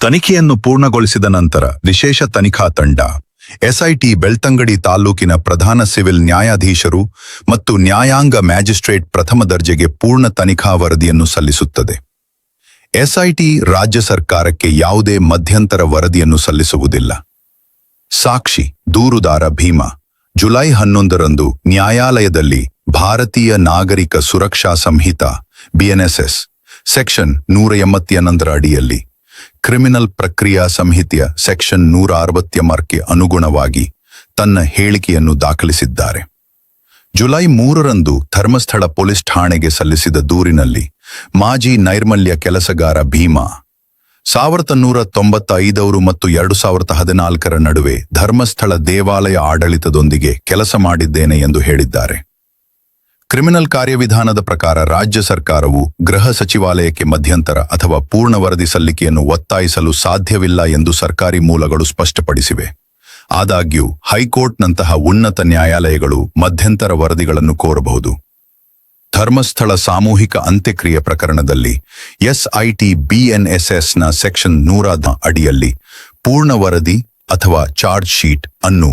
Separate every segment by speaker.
Speaker 1: ತನಿಖೆಯನ್ನು ಪೂರ್ಣಗೊಳಿಸಿದ ನಂತರ ವಿಶೇಷ ತನಿಖಾ ತಂಡ, ಎಸ್ಐಟಿ ಬೆಳ್ತಂಗಡಿ ತಾಲೂಕಿನ ಪ್ರಧಾನ ಸಿವಿಲ್ ನ್ಯಾಯಾಧೀಶರು ಮತ್ತು ನ್ಯಾಯಾಂಗ ಮ್ಯಾಜಿಸ್ಟ್ರೇಟ್ ಪ್ರಥಮ ದರ್ಜೆಗೆ ಪೂರ್ಣ ತನಿಖಾ ವರದಿಯನ್ನು ಸಲ್ಲಿಸುತ್ತದೆ. ಎಸ್ಐಟಿ ರಾಜ್ಯ ಸರ್ಕಾರಕ್ಕೆ ಯಾವುದೇ ಮಧ್ಯಂತರ ವರದಿಯನ್ನು ಸಲ್ಲಿಸುವುದಿಲ್ಲ. ಸಾಕ್ಷಿ, ದೂರುದಾರ ಭೀಮಾ, ಜುಲೈ ಹನ್ನೊಂದರಂದು ನ್ಯಾಯಾಲಯದಲ್ಲಿ ಭಾರತೀಯ ನಾಗರಿಕ ಸುರಕ್ಷಾ ಸಂಹಿತಾ ಬಿಎನ್ಎಸ್ಎಸ್ ಸೆಕ್ಷನ್ ನೂರ ಎಂಬತ್ತೆನ್ನೊಂದರ ಅಡಿಯಲ್ಲಿ ಕ್ರಿಮಿನಲ್ ಪ್ರಕ್ರಿಯಾ ಸಂಹಿತೆಯ ಸೆಕ್ಷನ್ ನೂರ ಅರವತ್ತೆಮರ್ಕೆ ಅನುಗುಣವಾಗಿ ತನ್ನ ಹೇಳಿಕೆಯನ್ನು ದಾಖಲಿಸಿದ್ದಾರೆ. ಜುಲೈ ಮೂರರಂದು ಧರ್ಮಸ್ಥಳ ಪೊಲೀಸ್ ಠಾಣೆಗೆ ಸಲ್ಲಿಸಿದ ದೂರಿನಲ್ಲಿ ಮಾಜಿ ನೈರ್ಮಲ್ಯ ಕೆಲಸಗಾರ ಭೀಮಾ, ಸಾವಿರದ ನೂರ ತೊಂಬತ್ತೈದವರು ಮತ್ತು ಎರಡು ಸಾವಿರದ ಹದಿನಾಲ್ಕರ ನಡುವೆ ಧರ್ಮಸ್ಥಳ ದೇವಾಲಯ ಆಡಳಿತದೊಂದಿಗೆ ಕೆಲಸ ಮಾಡಿದ್ದೇನೆ ಎಂದು ಹೇಳಿದ್ದಾರೆ. ಕ್ರಿಮಿನಲ್ ಕಾರ್ಯವಿಧಾನದ ಪ್ರಕಾರ ರಾಜ್ಯ ಸರ್ಕಾರವು ಗೃಹ ಸಚಿವಾಲಯಕ್ಕೆ ಮಧ್ಯಂತರ ಅಥವಾ ಪೂರ್ಣ ವರದಿ ಸಲ್ಲಿಕೆಯನ್ನು ಒತ್ತಾಯಿಸಲು ಸಾಧ್ಯವಿಲ್ಲ ಎಂದು ಸರ್ಕಾರಿ ಮೂಲಗಳು ಸ್ಪಷ್ಟಪಡಿಸಿವೆ. ಆದಾಗ್ಯೂ, ಹೈಕೋರ್ಟ್ನಂತಹ ಉನ್ನತ ನ್ಯಾಯಾಲಯಗಳು ಮಧ್ಯಂತರ ವರದಿಗಳನ್ನು ಕೋರಬಹುದು. ಧರ್ಮಸ್ಥಳ ಸಾಮೂಹಿಕ ಅಂತ್ಯಕ್ರಿಯೆ ಪ್ರಕರಣದಲ್ಲಿ ಎಸ್ಐಟಿ ಬಿಎನ್ಎಸ್ಎಸ್ನ ಸೆಕ್ಷನ್ ನೂರಾದ ಅಡಿಯಲ್ಲಿ ಪೂರ್ಣ ವರದಿ ಅಥವಾ ಚಾರ್ಜ್ ಶೀಟ್ ಅನ್ನು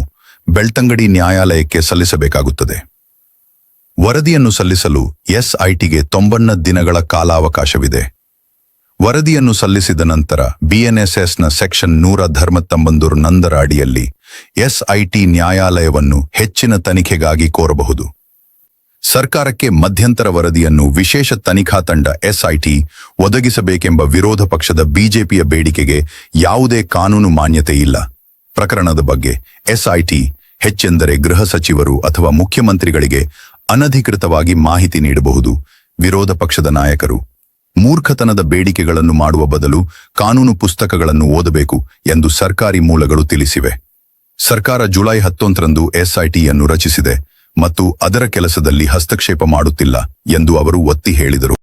Speaker 1: ಬೆಳ್ತಂಗಡಿ ನ್ಯಾಯಾಲಯಕ್ಕೆ ಸಲ್ಲಿಸಬೇಕಾಗುತ್ತದೆ. ವರದಿಯನ್ನು ಸಲ್ಲಿಸಲು ಎಸ್ಐಟಿಗೆ ತೊಂಬನ್ನ ದಿನಗಳ ಕಾಲಾವಕಾಶವಿದೆ. ವರದಿಯನ್ನು ಸಲ್ಲಿಸಿದ ನಂತರ ಬಿಎನ್ಎಸ್ಎಸ್ನ ಸೆಕ್ಷನ್ ನೂರ ಧರ್ಮತ್ತೊಂಬಂದೂರು ನಂದರ ಅಡಿಯಲ್ಲಿ ಎಸ್ಐಟಿ ನ್ಯಾಯಾಲಯವನ್ನು ಹೆಚ್ಚಿನ ತನಿಖೆಗಾಗಿ ಕೋರಬಹುದು. ಸರ್ಕಾರಕ್ಕೆ ಮಧ್ಯಂತರ ವರದಿಯನ್ನು ವಿಶೇಷ ತನಿಖಾ ತಂಡ ಎಸ್ಐಟಿ ಒದಗಿಸಬೇಕೆಂಬ ವಿರೋಧ ಪಕ್ಷದ ಬಿಜೆಪಿಯ ಬೇಡಿಕೆಗೆ ಯಾವುದೇ ಕಾನೂನು ಮಾನ್ಯತೆ ಇಲ್ಲ. ಪ್ರಕರಣದ ಬಗ್ಗೆ ಎಸ್ಐಟಿ, ಹೆಚ್ಚೆಂದರೆ ಗೃಹ ಸಚಿವರು ಅಥವಾ ಮುಖ್ಯಮಂತ್ರಿಗಳಿಗೆ ಅನಧಿಕೃತವಾಗಿ ಮಾಹಿತಿ ನೀಡಬಹುದು. ವಿರೋಧ ಪಕ್ಷದ ನಾಯಕರು, ಮೂರ್ಖತನದ ಬೇಡಿಕೆಗಳನ್ನು ಮಾಡುವ ಬದಲು ಕಾನೂನು ಪುಸ್ತಕಗಳನ್ನು ಓದಬೇಕು ಎಂದು ಸರ್ಕಾರಿ ಮೂಲಗಳು ತಿಳಿಸಿವೆ. ಸರ್ಕಾರ ಜುಲೈ ಹತ್ತೊಂದರಂದು ಎಸ್ಐಟಿಯನ್ನು ರಚಿಸಿದೆ ಮತ್ತು ಅದರ ಕೆಲಸದಲ್ಲಿ ಹಸ್ತಕ್ಷೇಪ ಮಾಡುತ್ತಿಲ್ಲ ಎಂದು ಅವರು ಒತ್ತಿ ಹೇಳಿದರು.